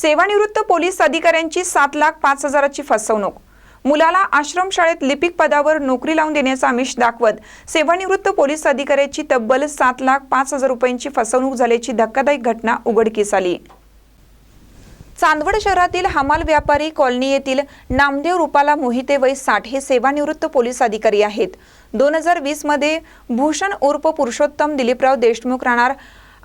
सेवानिवृत्त पोलीस अधिकाऱ्यांची सात लाख पाच हजाराची फसवणूक. मुलाला आश्रमशाळेत लिपिक पदावर नोकरी लावून देण्याचा आमिष दाखवत सेवानिवृत्त पोलीस अधिकाऱ्याची तब्बल सात लाख पाच हजार रुपयांची फसवणूक झाल्याची धक्कादायक घटना उघडकीस आली. चांदवड शहरातील हमाल व्यापारी कॉलनी येथील नामदेव रुपाला मोहिते वय साठ हे सेवानिवृत्त पोलीस अधिकारी आहेत. दोन हजार वीसमध्ये भूषण उर्फ पुरुषोत्तम दिलीपराव देशमुख राहणार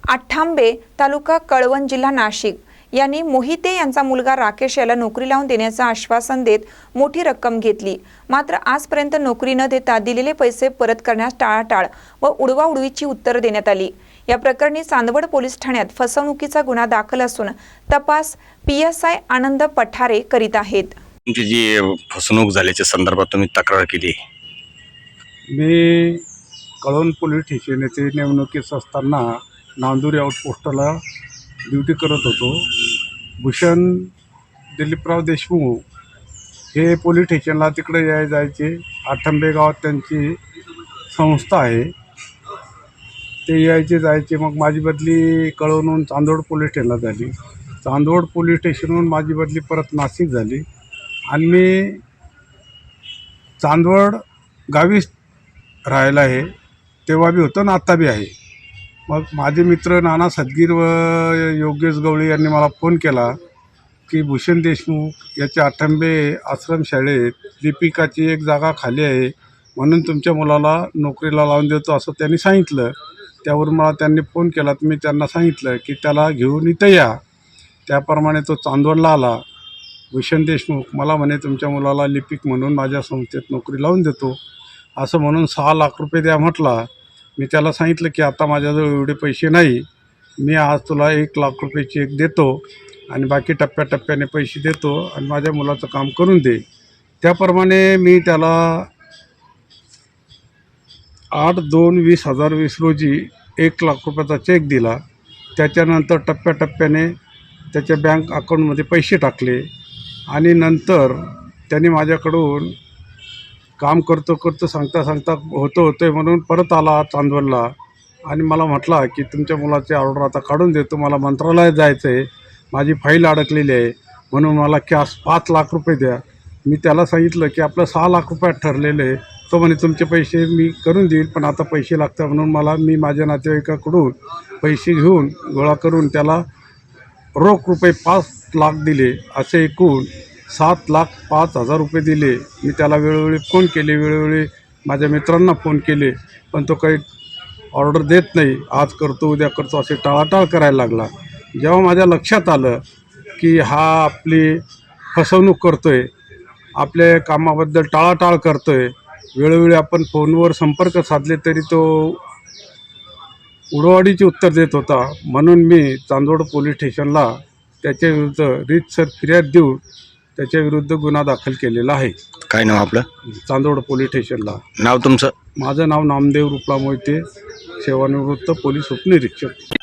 आठांबे तालुका कळवण जिल्हा नाशिक. यांनी मोहिते यांचा मुलगा राकेश याला नोकरी लावून देण्याचं आश्वासन देत मोठी रक्कम घेतली. मात्र आजपर्यंत नोकरी न देता दिलेले पैसे परत करण्यास टाळाटाळ व उडवाउडवीची उत्तरं देण्यात आली. या प्रकरणी चांदवड पोलीस ठाण्यात फसवणुकीचा गुन्हा दाखल असून तपास P S I Anand Pathare करीत आहेत. तुमची जी फसवणूक झाल्याच्या संदर्भात तुम्ही तक्रार केली मी कळवण पोलीस स्टेशन येथे नेमणुकीस असताना नांदुरी आउटपोस्टला ड्युटी करत होतो. भूषण दिलीपराव देशमुख हे पोलीस स्टेशनला तिकडे याय जायचे. आठंबे गावात त्यांची संस्था आहे. ते यायचे जायचे. मग माझी बदली कळवणून चांदोड पोलीस स्टेशनला झाली. चांदोड पोलीस स्टेशनहून माझी बदली परत नाशिक झाली. आणि मी चांदवड गावीच राहायला आहे. तेव्हा बी होतं ना आत्ता बी आहे. मग माझे मित्र नाना सदगीर व योगेश गवळी यांनी मला फोन केला की भूषण देशमुख याच्या आठंबे आश्रमशाळेत लिपिकाची एक जागा खाली आहे म्हणून तुमच्या मुलाला नोकरीला लावून देतो असं त्यांनी सांगितलं. त्यावरून मला त्यांनी फोन केला तर मी त्यांना सांगितलं की त्याला घेऊन इथं या. त्याप्रमाणे तो चांदवडला आला. भूषण देशमुख मला म्हणे तुमच्या मुलाला लिपिक म्हणून माझ्या संस्थेत नोकरी लावून देतो. असं म्हणून सहा लाख रुपये द्या म्हटला. मी त्याला सांगितलं की आता माझ्याजवळ एवढे पैसे नाही. मी आज तुला एक लाख रुपये चेक देतो आणि बाकी टप्प्याटप्प्याने पैसे देतो आणि माझ्या मुलाचं काम करून दे. त्याप्रमाणे मी त्याला आठ दोन वीस हजार वीस रोजी एक लाख रुपयाचा चेक दिला. त्याच्यानंतर टप्प्याटप्प्याने त्याच्या बँक अकाउंटमध्ये पैसे टाकले. आणि नंतर त्याने माझ्याकडून काम करतो करतो सांगता सांगता होतं होतं म्हणून परत आला चांदवडला आणि मला म्हटला की तुमच्या मुलाची ऑर्डर आता काढून देतो मला मंत्रालयात जायचं आहे माझी फाईल अडकलेली आहे म्हणून मला कॅश पाच लाख रुपये द्या. मी त्याला सांगितलं की आपलं सहा लाख रुपयात ठरलेलं आहे. तो म्हणे तुमचे पैसे मी करून देईल पण आता पैसे लागतात म्हणून मला मी माझ्या नातेवाईकाकडून पैसे घेऊन गोळा करून त्याला रोख रुपये पाच लाख दिले असे एकूण सात लाख पाच हजार रुपये दिले. मी त्याला वेळोवेळी फोन केले वेळोवेळी माझ्या मित्रांना फोन केले. पण तो काही ऑर्डर देत नाही. आज करतो उद्या करतो असे टाळाटाळ करायला लागला. जेव्हा माझ्या लक्षात आलं की हा आपली फसवणूक करतो आहे आपल्या कामाबद्दल टाळाटाळ करतो आहे वेळोवेळी आपण फोनवर संपर्क साधले तरी तो उडवाडीचे उत्तर देत होता. म्हणून मी चांदोड पोलीस स्टेशनला त्याच्याविरुद्ध रीतसर फिर्याद देऊन त्याच्याविरुद्ध गुन्हा दाखल केलेला आहे. काय नाव आपलं? चांदोड पोलीस स्टेशनला. नाव तुमचं? माझं नाव नामदेव रुपला मोहिते सेवानिवृत्त पोलीस उपनिरीक्षक.